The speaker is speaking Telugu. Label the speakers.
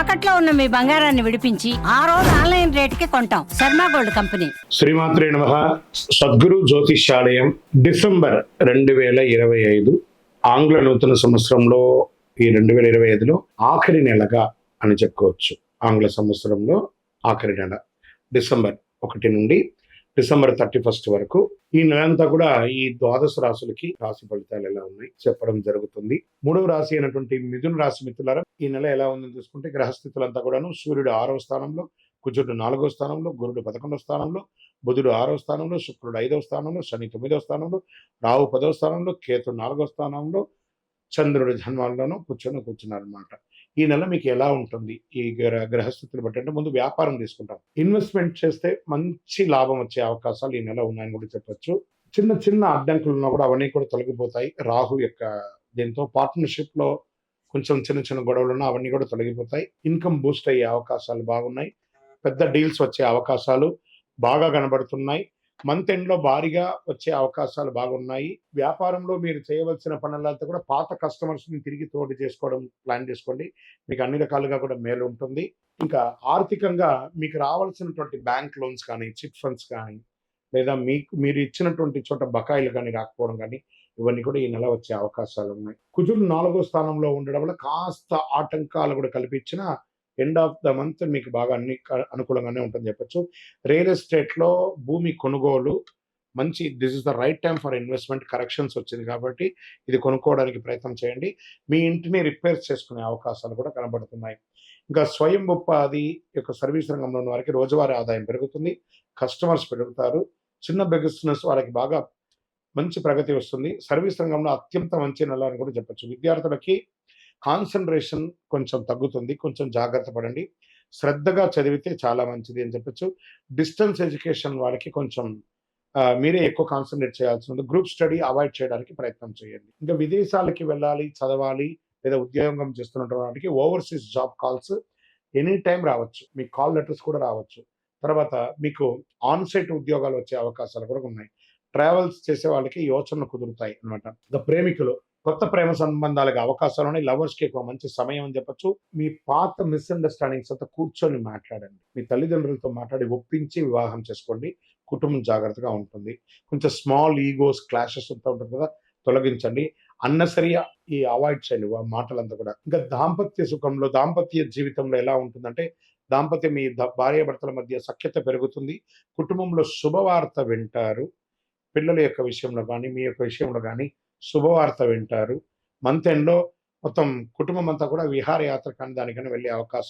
Speaker 1: తాకట్లో ఉన్న మీ బంగారాన్ని విడిపించి ఆ రోజు ఆన్లైన్ రేటుకి కొంటాం. Sharma gold company.
Speaker 2: శ్రీమాత్రే నమ. సద్గురు జ్యోతిష్యాలయం డిసెంబర్ రెండు వేల ఇరవై ఐదు ఆంగ్ల నూతన సంవత్సరంలో ఈ రెండు వేల ఇరవై ఐదులో ఆఖరి నెలగా అని చెప్పుకోవచ్చు. ఆంగ్ల సంవత్సరంలో ఆఖరి నెల డిసెంబర్ ఒకటి నుండి డిసెంబర్ థర్టీ ఫస్ట్ వరకు. ఈ నెలంతా కూడా ఈ ద్వాదశ రాశులకి రాశి ఫలితాలు ఎలా ఉన్నాయి చెప్పడం జరుగుతుంది. మూడవ రాశి అయినటువంటి మిథున రాశి మిత్రులారా ఈ నెల ఎలా ఉందని చూసుకుంటే గ్రహస్థితులంతా కూడాను సూర్యుడు ఆరవ స్థానంలో కుజుడు నాలుగో స్థానంలో గురుడు పదకొండవ స్థానంలో బుధుడు ఆరో స్థానంలో శుక్రుడు ఐదవ స్థానంలో శని తొమ్మిదవ స్థానంలో రావు పదవ స్థానంలో కేతు నాలుగో స్థానంలో చంద్రుడి జన్మాల్లోనూ కూర్చొని కూర్చున్నారనమాట ఈ నెల మీకు ఎలా ఉంటుంది? ఈ గ్రహ గ్రహస్థితులు బట్టి అంటే ముందు వ్యాపారం తీసుకుంటాం. ఇన్వెస్ట్మెంట్ చేస్తే మంచి లాభం వచ్చే అవకాశాలు ఈ నెల ఉన్నాయని కూడా చెప్పొచ్చు. చిన్న చిన్న అడ్డంకులు ఉన్నా కూడా అవన్నీ కూడా తొలగిపోతాయి. రాహు యొక్క దీంతో పార్ట్నర్షిప్లో కొంచెం చిన్న చిన్న గొడవలు ఉన్నా అవన్నీ కూడా తొలగిపోతాయి. ఇన్కమ్ బూస్ట్ అయ్యే అవకాశాలు బాగున్నాయి. పెద్ద డీల్స్ వచ్చే అవకాశాలు బాగా కనబడుతున్నాయి. మంత్ ఎండ్లో భారీగా వచ్చే అవకాశాలు బాగున్నాయి. వ్యాపారంలో మీరు చేయవలసిన పనులంతా కూడా పాత కస్టమర్స్ని తిరిగి తోడు చేసుకోవడం ప్లాన్ చేసుకోండి. మీకు అన్ని రకాలుగా కూడా మేలు ఉంటుంది. ఇంకా ఆర్థికంగా మీకు రావాల్సినటువంటి బ్యాంక్ లోన్స్ కానీ చిట్ ఫండ్స్ కానీ లేదా మీకు మీరు ఇచ్చినటువంటి చోట బకాయిలు కానీ రాకపోవడం కానీ ఇవన్నీ కూడా ఈ నెల వచ్చే అవకాశాలు ఉన్నాయి. కుజుడు నాలుగో స్థానంలో ఉండడం వల్ల కాస్త ఆటంకాలు కూడా కల్పించిన ఎండ్ ఆఫ్ ద మంత్ మీకు బాగా అన్ని అనుకూలంగానే ఉంటుంది చెప్పచ్చు. రియల్ ఎస్టేట్లో భూమి కొనుగోలు మంచి this is the right time for investment corrections వచ్చింది కాబట్టి ఇది కొనుక్కోవడానికి ప్రయత్నం చేయండి. మీ ఇంటిని రిపేర్ చేసుకునే అవకాశాలు కూడా కనబడుతున్నాయి. ఇంకా స్వయం ఉపాధి యొక్క సర్వీస్ రంగంలో ఉన్న వారికి రోజువారీ ఆదాయం పెరుగుతుంది. కస్టమర్స్ పెరుగుతారు. చిన్న బిజినెస్ వాళ్ళకి బాగా మంచి ప్రగతి వస్తుంది. సర్వీస్ రంగంలో అత్యంత మంచి నెల అని కూడా చెప్పొచ్చు. విద్యార్థులకి కాన్సన్ట్రేషన్ కొంచెం తగ్గుతుంది. కొంచెం జాగ్రత్త పడండి. శ్రద్ధగా చదివితే చాలా మంచిది అని చెప్పొచ్చు. డిస్టెన్స్ ఎడ్యుకేషన్ వాళ్ళకి కొంచెం మీరే ఎక్కువ కాన్సన్ట్రేట్ చేయాల్సి ఉంది. గ్రూప్ స్టడీ అవాయిడ్ చేయడానికి ప్రయత్నం చేయండి. ఇంకా విదేశాలకి వెళ్ళాలి చదవాలి లేదా ఉద్యోగం చేస్తున్న వాటికి overseas job calls any time రావచ్చు. మీ కాల్ లెటర్స్ కూడా రావచ్చు. తర్వాత మీకు ఆన్ సైట్ ఉద్యోగాలు వచ్చే అవకాశాలు కూడా ఉన్నాయి. ట్రావెల్స్ చేసే వాళ్ళకి యోచనలు కుదురుతాయి అన్నమాట. ద ప్రేమికులు. కొత్త ప్రేమ సంబంధాలకు అవకాశాలు ఉన్నాయి. లవర్స్కి ఎక్కువ మంచి సమయం అని చెప్పచ్చు. మీ పాత మిస్అండర్స్టాండింగ్స్ అంతా కూర్చొని మాట్లాడండి. మీ తల్లిదండ్రులతో మాట్లాడి ఒప్పించి వివాహం చేసుకోండి. కుటుంబం జాగ్రత్తగా ఉంటుంది. కొంచెం స్మాల్ ఈగోస్ క్లాషెస్ అంతా ఉంటుంది కదా తొలగించండి. అన్నసరిగా ఈ అవాయిడ్ చేయండి. మాటలంతా కూడా. ఇంకా దాంపత్య సుఖంలో దాంపత్య జీవితంలో ఎలా ఉంటుందంటే దాంపత్యం మీ ద- భార్యాభర్తల మధ్య సఖ్యత పెరుగుతుంది. కుటుంబంలో శుభవార్త వింటారు. పిల్లల యొక్క విషయంలో కానీ మీ యొక్క విషయంలో కానీ శుభవార్త వింటారు. మంత్ ఎండ్లో మొత్తం కుటుంబం అంతా కూడా విహారయాత్ర కానీ దానికైనా వెళ్ళే అవకాశం